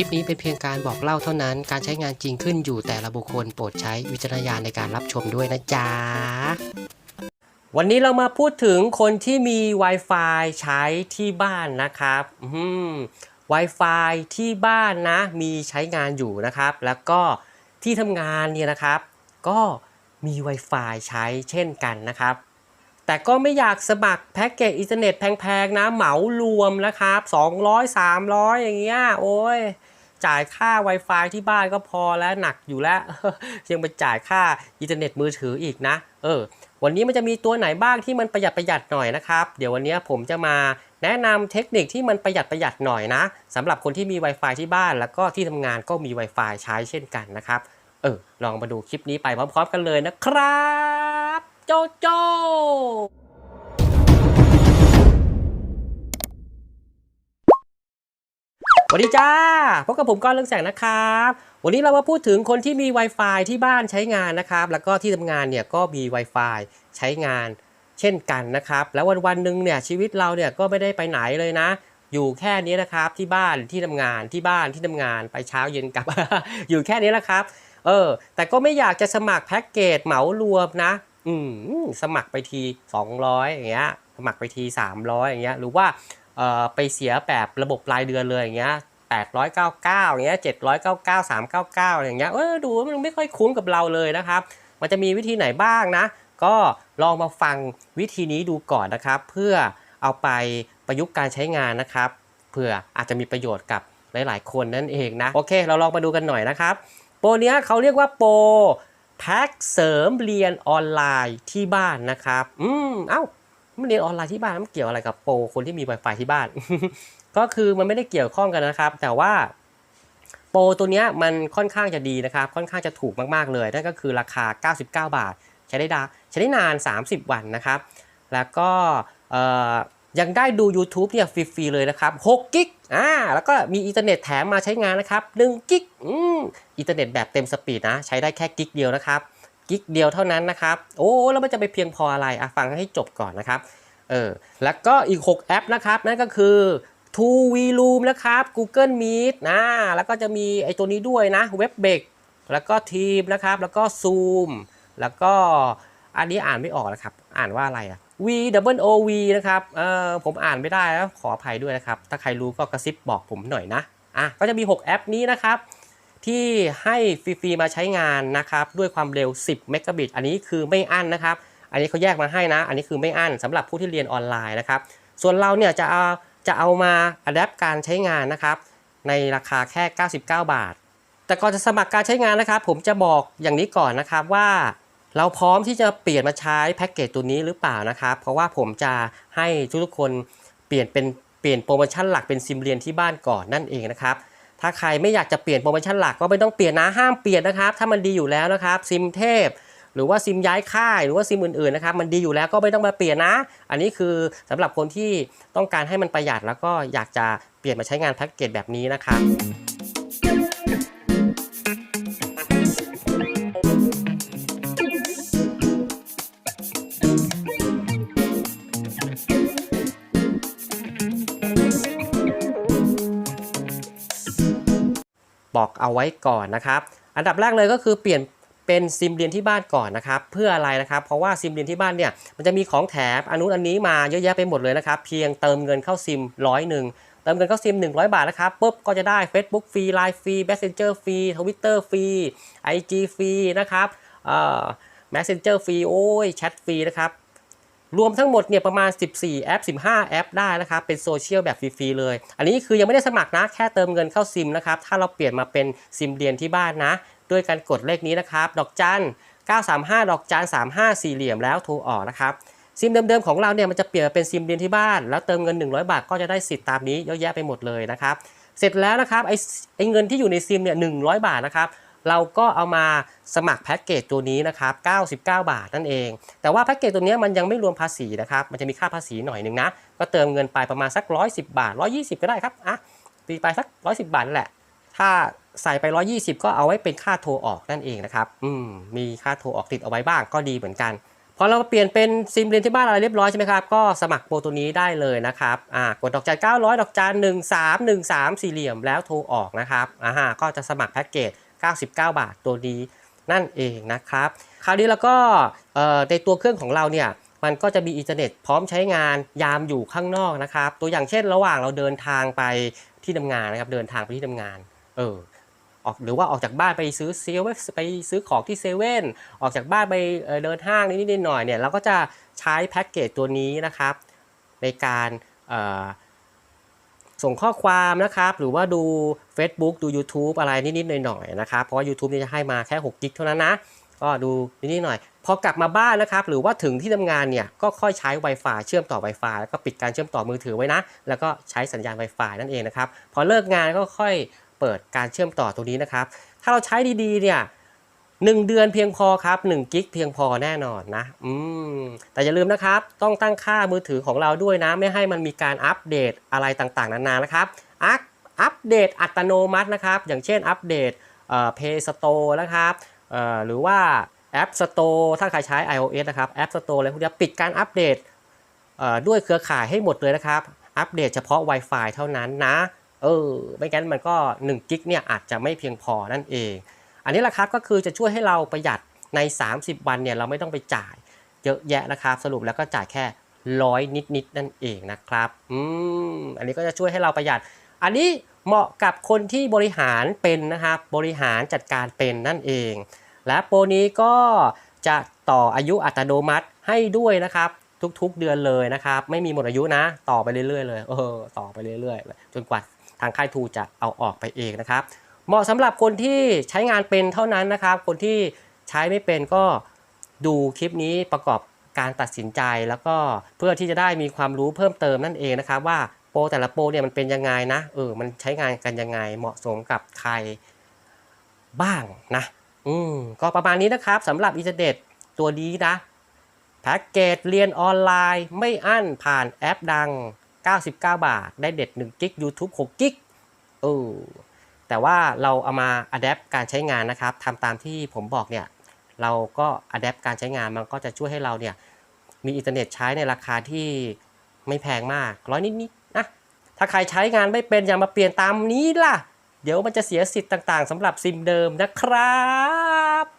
คลิปนี้เป็นเพียงการบอกเล่าเท่านั้น การใช้งานจริงขึ้นอยู่แต่ละบุคคลโปรดใช้วิจารณญาณในการรับชมด้วยนะจ๊ะ วันนี้เรามาพูดถึงคนที่มี Wi-Fi ใช้ที่บ้านนะครับ อืม Wi-Fi ที่บ้านนะ มีใช้งานอยู่นะครับ แล้วก็ที่ทำงานเนี่ยนะครับ ก็มี Wi-Fi ใช้เช่นกันนะครับ แต่ก็ไม่อยากสมัครแพ็กเกจอินเทอร์เน็ตแพงๆนะเหมารวมนะครับ 200 300 อย่างเงี้ยโอ้ยจ่ายค่า Wi-Fi ที่บ้านก็พอแล้วหนักอยู่แล้ว ยังไปจ่ายค่าอินเทอร์เน็ตมือถืออีกนะ เออ วันนี้มันจะมีตัวไหนบ้างที่มันประหยัดประหยัดหน่อยนะครับ เดี๋ยววันนี้ผมจะมาแนะนำเทคนิคที่มันประหยัดประหยัดหน่อยนะสำหรับคนที่มี Wi-Fi ที่บ้านแล้วก็ที่ทำงานก็มี Wi-Fi ใช้เช่นกันนะครับ เออ ลองมาดูคลิปนี้ไปพร้อม ๆ กันเลยนะครับ โจโจ สวัสดีจ้า พบกับผมก้อนเรื่องแสงนะครับ วันนี้เรามาพูดถึงคนที่มี Wi-Fi ที่บ้านใช้งานนะครับ แล้วก็ที่ทำงานเนี่ยก็มี Wi-Fi ใช้งานเช่นกันนะครับ แล้ววันวันหนึ่งเนี่ยชีวิตเราเนี่ยก็ไม่ได้ไปไหนเลยนะ อยู่แค่นี้นะครับที่บ้านที่ทำงานที่บ้านที่ทำงานไปเช้าเย็นกลับ อยู่แค่นี้แหละครับ เออ แต่ก็ไม่อยากจะสมัครแพ็กเกจเหมารวมนะ อืมสมัครไปที 200 อย่างเงี้ย สมัครไปที 300 อย่างเงี้ย หรือว่าเอ่อไปเสียแบบระบบรายเดือนเลยอย่างเงี้ย899อย่างเงี้ย799 399อย่างเงี้ยเออดูมันไม่ค่อยคุ้มกับเราเลยนะครับ มันจะมีวิธีไหนบ้างนะ ก็ลองมาฟังวิธีนี้ดูก่อนนะครับ เพื่อเอาไปประยุกต์การใช้งานนะครับเพื่ออาจจะมีประโยชน์กับหลาย ๆ คนนั่นเองนะ โอเค เราลองมาดูกันหน่อยนะครับ โปรเนี้ยเขาเรียกว่าโปร แพ็กเสริมเรียนออนไลน์ที่บ้านนะครับ อืม เอ้ามันเรียนออนไลน์ที่บ้านมันเกี่ยวอะไรกับโปรคนที่มี Wi-Fi ที่บ้าน ก็คือมันไม่ได้เกี่ยวข้องกันนะครับ แต่ว่าโปรตัวนี้มันค่อนข้างจะดีนะครับ ค่อนข้างจะถูกมากๆเลย นั่นก็คือราคา 99 บาท ใช้ได้ดาใช้ได้นาน 30 วันนะครับ แล้วก็เอ่อ ยังได้ดู YouTube เนี่ยฟรีๆเลยนะครับ6กิกอ่าแล้วก็มีอินเทอร์เน็ตแถมมาใช้งานนะครับ1กิกอืมอินเทอร์เน็ตแบบเต็มสปีดนะ ใช้ได้แค่กิกเดียวนะครับกิกเดียวเท่านั้นนะครับ โอ้แล้วมันจะไปเพียงพออะไรอะฟังให้จบก่อนนะครับเออแล้วก็อีก 6 แอปนะครับนั่นก็คือ Two v Room นะครับ Google Meet นะแล้วก็จะมีไอตัวนี้ด้วยนะ w e b b a k แล้วก็ Team นะครับ แล้วก็ Zoom แล้วก็อันนี้อ่านไม่ออกนะครับ อ่านว่าอะไรอะ V W O V นะครับเออผมอ่านไม่ได้แล้วขออภัยด้วยนะครับ ถ้าใครรู้ก็กระซิบบอกผมหน่อยนะ อะ ก็จะมี 6 แอปนี้นะครับ ที่ให้ฟรีๆมาใช้งานนะครับ ด้วยความเร็ว 10 เมกะบิต อันนี้คือไม่อั้นนะครับ อันนี้เขาแยกมาให้นะ อันนี้คือไม่อั้นสำหรับผู้ที่เรียนออนไลน์นะครับ ส่วนเราเนี่ยจะเอาจะเอามาอัดแอปการใช้งานนะครับ ในราคาแค่ 99 บาท แต่ก่อนจะสมัครการใช้งานนะครับ ผมจะบอกอย่างนี้ก่อนนะครับว่า เราพร้อมที่จะเปลี่ยนมาใช้แพ็กเกจตัวนี้หรือเปล่านะครับ เพราะว่าผมจะให้ทุกๆคนเปลี่ยนเป็นเปลี่ยนโปรโมชั่นหลักเป็นซิมเรียนที่บ้านก่อนนั่นเองนะครับ ถ้าใครไม่อยากจะเปลี่ยนโปรโมชั่นหลักก็ไม่ต้องเปลี่ยนนะห้ามเปลี่ยนนะครับ ถ้ามันดีอยู่แล้วนะครับซิมเทพ หรือว่าซิมย้ายค่ายหรือว่าซิมอื่นๆนะครับมันดีอยู่แล้วก็ไม่ต้องมาเปลี่ยนนะ อันนี้คือสำหรับคนที่ต้องการให้มันประหยัดแล้วก็อยากจะเปลี่ยนมาใช้งานแพ็กเกจแบบนี้นะครับ บอกเอาไว้ก่อนนะครับ อันดับแรกเลยก็คือเปลี่ยนเป็นซิมเรียนที่บ้านก่อนนะครับ เพื่ออะไรนะครับ เพราะว่าซิมเรียนที่บ้านเนี่ยมันจะมีของแถมอันนู้นอันนี้มาเยอะแยะไปหมดเลยนะครับ เพียงเติมเงินเข้าซิมร้อยหนึ่งเติมเงินเข้าซิม 100 บาทนะครับปุ๊บก็จะได้ Facebook ฟรี Line ฟรี Messenger ฟรี Twitter ฟรี IG ฟรีนะครับเอ่อ Messenger ฟรีโอ้ยแชทฟรีนะครับ รวมทั้งหมดเนี่ยประมาณ 14 แอป 15 แอปได้นะครับ เป็นโซเชียลแบบฟรีๆเลย อันนี้คือยังไม่ได้สมัครนะ แค่เติมเงินเข้าซิมนะครับ ถ้าเราเปลี่ยนมาเป็นซิมเรียนที่บ้านนะ ด้วยการกดเลขนี้นะครับ ดอกจัน 935 ดอกจัน 35 สี่เหลี่ยมแล้วโทรออกนะครับ ซิมเดิมๆของเราเนี่ยมันจะเปลี่ยนมาเป็นซิมเรียนที่บ้าน แล้วเติมเงิน 100 บาทก็จะได้สิทธิ์ตามนี้เยอะแยะไปหมดเลยนะครับ เสร็จแล้วนะครับไอ้ไอเงินที่อยู่ในซิมเนี่ย100 บาทนะครับ เราก็เอามาสมัครแพ็กเกจตัวนี้นะครับ 99 บาทนั่นเอง แต่ว่าแพ็กเกจตัวนี้มันยังไม่รวมภาษีนะครับ มันจะมีค่าภาษีหน่อยหนึ่งนะ ก็เติมเงินไปประมาณสัก 110 บาท 120 ก็ได้ครับ อะ ตีไปสัก 110 บาทแหละ ถ้าใส่ไป 120 ก็เอาไว้เป็นค่าโทรออกนั่นเองนะครับ อืม มีค่าโทรออกติดเอาไว้บ้างก็ดีเหมือนกัน พอเราเปลี่ยนเป็นซิมเรียนที่บ้านอะไรเรียบร้อยใช่ไหมครับ ก็สมัครโปรตัวนี้ได้เลยนะครับ อ่า กดดอกจัน900 ดอกจัน1313 สี่เหลี่ยมแล้วโทรออกนะครับ อ่าก็จะสมัครแพ็กเกจ 99 บาทตัวนี้นั่นเองนะครับ คราวนี้แล้วก็ในตัวเครื่องของเราเนี่ยมันก็จะมีอินเทอร์เน็ตพร้อมใช้งานยามอยู่ข้างนอกนะครับ ตัวอย่างเช่นระหว่างเราเดินทางไปที่ทำงานนะครับ เดินทางไปที่ทำงาน เออออกหรือว่าออกจากบ้านไปซื้อเซเว่นไปซื้อของที่เซเว่นออกจากบ้านไปเดินห้างนิดๆหน่อยๆเนี่ยเราก็จะใช้แพ็กเกจตัวนี้นะครับ ในการ ส่งข้อความนะครับ หรือว่าดู Facebook ดู YouTube อะไรนิดๆหน่อยๆนะครับ เพราะว่า YouTube นี่จะให้มาแค่6กิกเท่านั้นนะ ก็ดูนิดๆหน่อย พอกลับมาบ้านนะครับ หรือว่าถึงที่ทำงานเนี่ย ก็ค่อยใช้ Wi-Fi เชื่อมต่อ Wi-Fi แล้วก็ปิดการเชื่อมต่อมือถือไว้นะ แล้วก็ใช้สัญญาณ Wi-Fi นั่นเองนะครับ พอเลิกงานก็ค่อยเปิดการเชื่อมต่อตัวนี้นะครับ ถ้าเราใช้ดีๆเนี่ย หนึ่งเดือนเพียงพอครับ1กิกเพียงพอแน่นอนนะอืมแต่อย่าลืมนะครับ ต้องตั้งค่ามือถือของเราด้วยนะ ไม่ให้มันมีการอัปเดตอะไรต่างๆ นานานะครับอัพอัปเดตอัตโนมัตินะครับ อย่างเช่นอัปเดตเอ่อ Play Store นะครับเอ่อหรือว่าแอป Store ถ้าใครใช้ iOS นะครับแอป Store อะไรพวกนี้ปิดการอัปเดตเอ่อด้วยเครือข่ายให้หมดเลยนะครับ อัปเดตเฉพาะ Wi-Fi เท่านั้นนะ เออ ไม่งั้นมันก็1กิกเนี่ยอาจจะไม่เพียงพอนั่นเอง อันนี้แหละครับก็คือจะช่วยให้เราประหยัดใน 30 วันเนี่ยเราไม่ต้องไปจ่ายเยอะแยะนะครับ สรุปแล้วก็จ่ายแค่ร้อยนิดๆนั่นเองนะครับอืมอันนี้ก็จะช่วยให้เราประหยัด อันนี้เหมาะกับคนที่บริหารเป็นนะครับบริหารจัดการเป็นนั่นเอง และโปรนี้ก็จะต่ออายุอัตโนมัติให้ด้วยนะครับทุกๆเดือนเลยนะครับไม่มีหมดอายุนะ ต่อไปเรื่อยๆเลยเออต่อไปเรื่อยๆ จนกว่าทางค่ายทูจะเอาออกไปเองนะครับ เหมาะสำหรับคนที่ใช้งานเป็นเท่านั้นนะครับ คนที่ใช้ไม่เป็นก็ดูคลิปนี้ประกอบการตัดสินใจแล้วก็เพื่อที่จะได้มีความรู้เพิ่มเติมนั่นเองนะครับว่าโปรแต่ละโปรเนี่ยมันเป็นยังไงนะเออมันใช้งานกันยังไงเหมาะสมกับใครบ้างนะอืมก็ประมาณนี้นะครับสำหรับอินเทอร์เน็ตตัวนี้นะแพ็กเกจเรียนออนไลน์ไม่อั้นผ่านแอปดัง 99 บาท ได้เด็ด 1 กิก YouTube 6 กิกเออ แต่ว่าเราเอามาอัดแอปการใช้งานนะครับทำตามที่ผมบอกเนี่ยเราก็อัดแอปการใช้งานมันก็จะช่วยให้เราเนี่ยมีอินเทอร์เน็ตใช้ในราคาที่ไม่แพงมากร้อยนิดๆนะถ้าใครใช้งานไม่เป็นอย่ามาเปลี่ยนตามนี้ล่ะ เดี๋ยวมันจะเสียสิทธิ์ต่างๆสำหรับซิมเดิมนะครับ